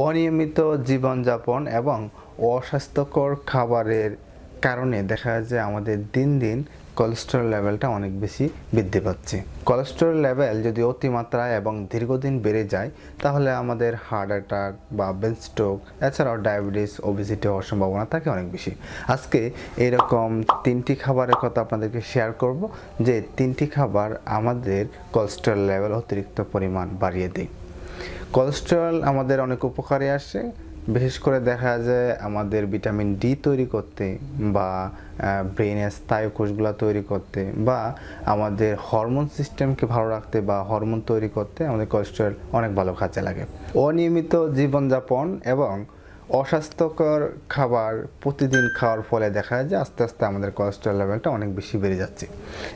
অনিয়মিত জীবনযাপন এবং অস্বাস্থ্যকর খাবারের কারণে দেখা যায় যে আমাদের দিন দিন কোলেস্টেরল লেভেলটা অনেক বেশি বৃদ্ধি পাচ্ছে। কোলেস্টেরল লেভেল যদি অতিমাত্রায় এবং দীর্ঘদিন বেড়ে যায়, তাহলে আমাদের হার্ট অ্যাটাক বা ব্রেন স্ট্রোক এছাড়াও ডায়াবেটিস ওবিসিটি হওয়ার সম্ভাবনা থাকে অনেক বেশি। আজকে এরকম তিনটি খাবারের কথা আপনাদেরকে শেয়ার করব, যে তিনটি খাবার আমাদের কোলেস্টেরল লেভেল অতিরিক্ত পরিমাণ বাড়িয়ে দেয়। কোলেস্টেরল আমাদের অনেক উপকারে আসে। বিশেষ করে দেখা যায় আমাদের ভিটামিন ডি তৈরি করতে বা ব্রেনের স্থায়ী কোষগুলো তৈরি করতে বা, আমাদের হরমোন সিস্টেমকে ভালো রাখতে বা, হরমোন তৈরি করতে আমাদের কোলেস্টেরল অনেক ভালো কাজে লাগে। অনিয়মিত জীবনযাপন এবং অস্বাস্থ্যকর খাবার প্রতিদিন খাওয়ার ফলে দেখা যায় যে আস্তে আস্তে আমাদের কোলেস্টেরল লেভেলটা অনেক বেশি বেড়ে যাচ্ছে।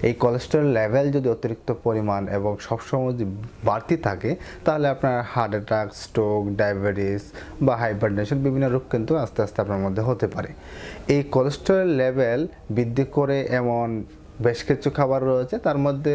এই কোলেস্টেরল লেভেল যদি অতিরিক্ত পরিমাণ এবং সবসময় যদি বাড়তি থাকে, তাহলে আপনার হার্ট অ্যাটাক স্ট্রোক ডায়াবেটিস বা হাইপারটেনশন বিভিন্ন রোগ কিন্তু আস্তে আস্তে আপনার মধ্যে হতে পারে। এই কোলেস্টেরল লেভেল বৃদ্ধি করে এমন বেশ কিছু খাবার রয়েছে, তার মধ্যে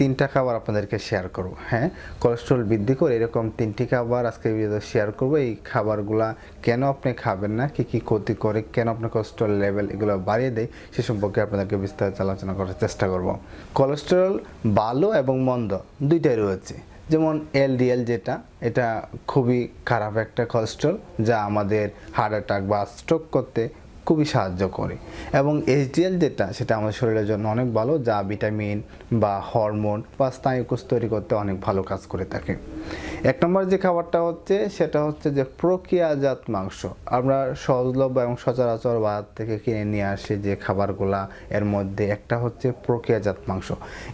তিনটা খাবার আপনাদেরকে শেয়ার করব হ্যাঁ? কোলেস্ট্রল বৃদ্ধি করে এরকম তিনটি খাবার আজকে ভিডিওতে শেয়ার করব। এই খাবারগুলা কেন আপনি খাবেন না? কি কি ক্ষতি করে? কেন আপনার কোলেস্ট্রল লেভেল এগুলো বাড়িয়ে দেয়? সে সম্পর্কে আপনাদেরকে বিস্তারিত আলোচনা করার চেষ্টা করব। কোলেস্ট্রল ভালো এবং মন্দ দুইটাই রয়েছে। যেমন এলডিএল যেটা, এটা খুবই খারাপ একটা কোলেস্ট্রল যা আমাদের হার্ট অ্যাটাক বা স্ট্রোক করতে খুবই সাহায্য করে। এবং এইচডিএল যেটা, সেটা আমাদের শরীরের জন্য অনেক ভালো, যা ভিটামিন বা হরমোন বা স্নায়ুকোষ তৈরি করতে অনেক ভালো কাজ করে থাকে। এক নম্বর যে খাবারটা হচ্ছে, সেটা হচ্ছে যে প্রক্রিয়াজাত মাংস। আমরা সহজলভ্য এবং সচরাচর বাজার থেকে কিনে নিয়ে আসি যে খাবারগুলা, এর মধ্যে একটা হচ্ছে প্রক্রিয়াজাত মাংস।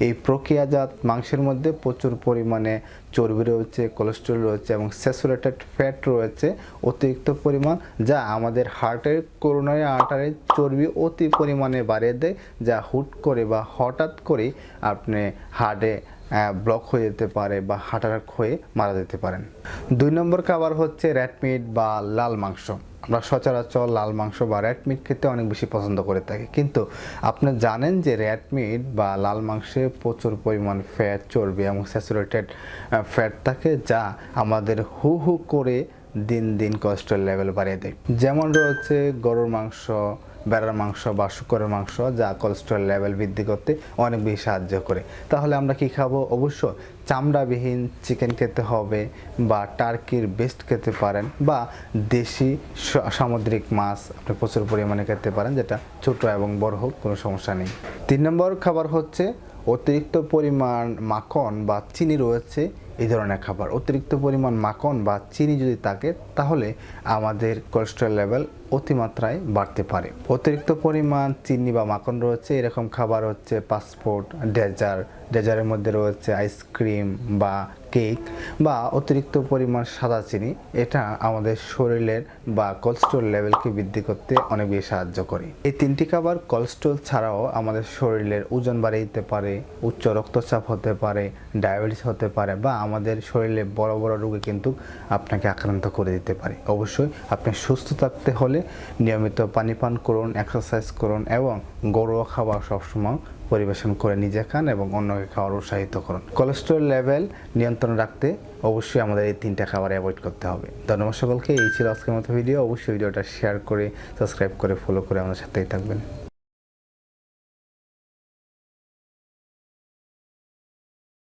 এই প্রক্রিয়াজাত মাংসের মধ্যে প্রচুর পরিমাণে চর্বি রয়েছে, কোলেস্ট্রল রয়েছে এবং স্যাচুরেটেড ফ্যাট রয়েছে অতিরিক্ত পরিমাণ, যা আমাদের হার্টের করোনারি আর্টারের চর্বি অতি পরিমাণে বাড়িয়ে দেয়, যা হুট করে বা হঠাৎ করে আপনি হার্টে ব্লক হয়ে যেতে পারে বা অ্যাটাক হয়ে মারা যেতে পারেন। দুই নম্বর খাবার হচ্ছে র্যাট মিট বা লাল মাংস। আমরা সচরাচর লাল মাংস বা র্যাট মিট খেতে অনেক বেশি পছন্দ করে থাকি। কিন্তু আপনি জানেন যে র্যাট বা লাল মাংসে প্রচুর পরিমাণ ফ্যাট চর্বি এবং স্যাচুরেটেড ফ্যাট থাকে যা আমাদের হু হু করে দিন দিন কোলেস্ট্রল লেভেল বাড়িয়ে দেয়। যেমন রয়েছে গরুর মাংস বেড়ার মাংস বা শুকরের মাংস যা কোলেস্ট্রল লেভেল বৃদ্ধি করতে অনেক বেশি সাহায্য করে। তাহলে আমরা কি খাব? অবশ্য চামড়াবিহীন চিকেন খেতে হবে বা টার্কির বেস্ট খেতে পারেন বা দেশি সামুদ্রিক মাছ আপনি প্রচুর পরিমাণে খেতে পারেন, যেটা ছোট এবং বড় হোক, কোনো সমস্যা নেই। তিন নম্বর খাবার হচ্ছে অতিরিক্ত পরিমাণ মাখন বা চিনি রয়েছে, এই ধরনের খাবার। অতিরিক্ত পরিমাণ মাখন বা চিনি যদি থাকে, তাহলে আমাদের কোলেস্ট্রল লেভেল অতিমাত্রায় বাড়তে পারে। অতিরিক্ত পরিমাণ চিনি বা মাখন রয়েছে, এরকম খাবার হচ্ছে পাসপোর্ট, ডেজার, ডেজারের মধ্যে রয়েছে আইসক্রিম বা কেক বা অতিরিক্ত পরিমাণ সাদা চিনি। এটা আমাদের শরীরের বা কোলেস্ট্রল লেভেলকে বৃদ্ধি করতে অনেক বেশি সাহায্য করে। এই তিনটি খাবার কোলেস্ট্রল ছাড়াও আমাদের শরীরের ওজন বাড়িয়ে দিতে পারে, উচ্চ রক্তচাপ হতে পারে ডায়াবেটিস হতে পারে বা আমাদের শরীরে বড় বড় রোগে কিন্তু আপনাকে আক্রান্ত করে দিতে পারে। অবশ্যই আপনি সুস্থ থাকতে হলে নিয়মিত পানি পান করুন এক্সারসাইজ করুন এবং ঘরোয়া খাবার সবসময় পরিবেশন করে নিজে খান এবং অন্যকে খাওয়ার উৎসাহিত করুন। কোলেস্ট্রল লেভেল নিয়ন্ত্রণ রাখতে অবশ্যই আমাদের এই তিনটা খাবার অ্যাভয়েড করতে হবে। ধন্যবাদ সকলকে, এই ছিল আজকের মতো ভিডিও অবশ্যই ভিডিওটা শেয়ার করে সাবস্ক্রাইব করে ফলো করে আমাদের সাথেই থাকবেন।